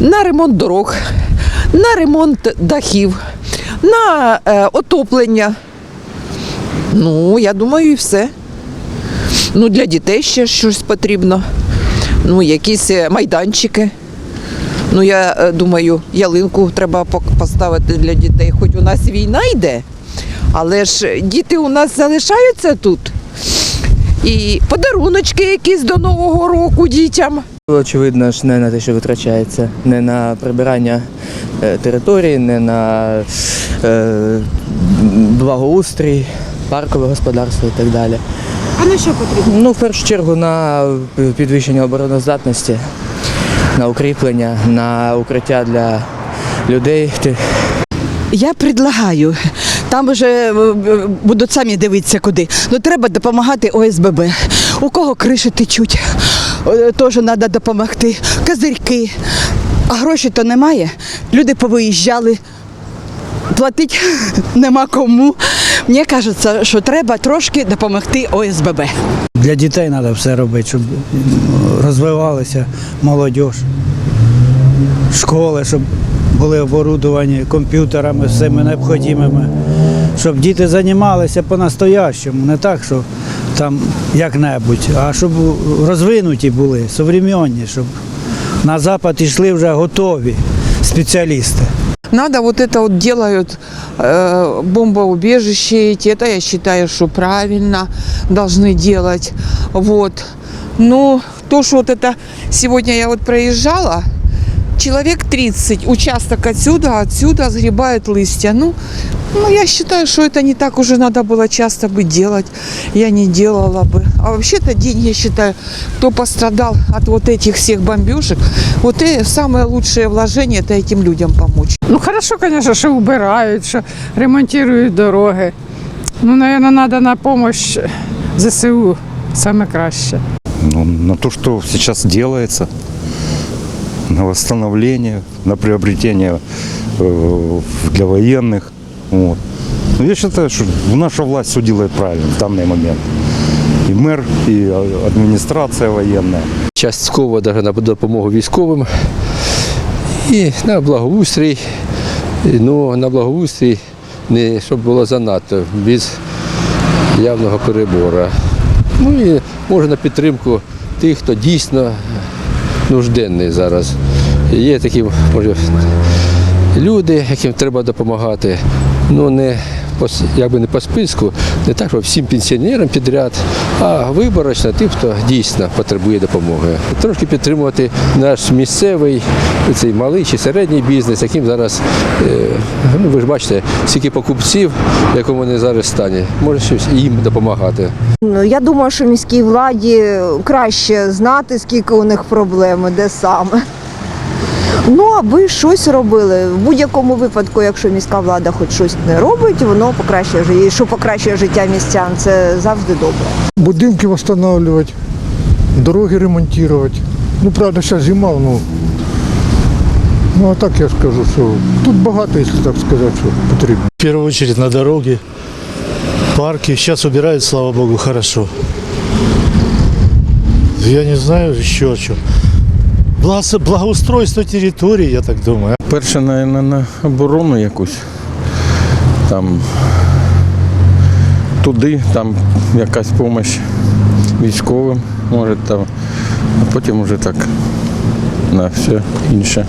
на ремонт дорог, на ремонт дахів, на е, отоплення. Ну, я думаю, і все. Ну, для дітей ще щось потрібно. Ну, якісь е, майданчики. Ну, я е, думаю, ялинку треба поставити для дітей. Хоч у нас війна йде, але ж діти у нас залишаються тут. І подаруночки якісь до Нового року дітям. Очевидно ж не на те, що витрачається, не на прибирання е, території, не на е, благоустрій, паркове господарство і так далі. А на що потрібно? Ну, в першу чергу на підвищення обороноздатності, на укріплення, на укриття для людей. Я предлагаю, там вже е, будуть самі дивитися куди. Ну треба допомагати ОСББ. У кого криші течуть, е, теж треба допомогти. Козирьки. А грошей то немає. Люди повиїжджали. Платити нема кому. Мені кажеться, що треба трошки допомогти ОСББ. Для дітей треба все робити, щоб розвивалася молодь, школи, щоб були оборудовані комп'ютерами, всіми необхідними, щоб діти займалися по-настоящому, не так, що там як-небудь, а щоб розвинуті були, современні, щоб на запад йшли вже готові спеціалісти. Надо вот это вот делают э, бомбоубежища эти, это я считаю, что правильно должны делать. Вот. Но то, что вот это сегодня я вот проезжала, человек 30, участок отсюда, отсюда сгребают листья. Ну, ну, я считаю, что это не так уже надо было часто бы делать. Я не делала бы. А вообще-то день, я считаю, кто пострадал от вот этих всех бомбежек, вот и самое лучшее вложение – это этим людям помочь. Ну, хорошо, звісно, що вбирають, що ремонтують дороги. Ну, мабуть, треба на допомогу ЗСУ саме краще. ну, на то, что сейчас делается, на восстановление, на приобретение э, для военных. Вот. Но я считаю, что наша власть все делает правильно в данный момент. И мэр, и э, администрация военная. частково даже на допомогу військовим і на благоустрій. Ну, на благоустрій не щоб було занадто, без явного перебору. Ну і може на підтримку тих, хто дійсно нужденний зараз. Є такі може, люди, яким треба допомагати. Ну не якби не по списку, не так, що всім пенсіонерам підряд, а виборочно тим, хто дійсно потребує допомоги. Трошки підтримувати наш місцевий, цей малий чи середній бізнес, яким зараз, е, ну ви ж бачите, скільки покупців, в якому вони зараз стані, може щось їм допомагати. Ну, Я думаю, що міській владі краще знати, скільки у них проблем, де саме. Ну, аби щось робили. В будь-якому випадку, якщо міська влада хоч щось не робить, воно покращує життя. І що покращує життя містян, це завжди добре. будинки восстанавливать, дороги ремонтировать. Ну, правда, сейчас зима, ну, ну а так я скажу, що тут багато, якщо так сказати, що потрібно. В первую очередь на дороге, парки. Сейчас убирают, слава богу, хорошо. Я не знаю еще о чем. Благо- Благоустройство території, я так думаю. Перше, на, на оборону якусь. Там туди, там якась допомога військовим, може там, а потім вже так на все інше.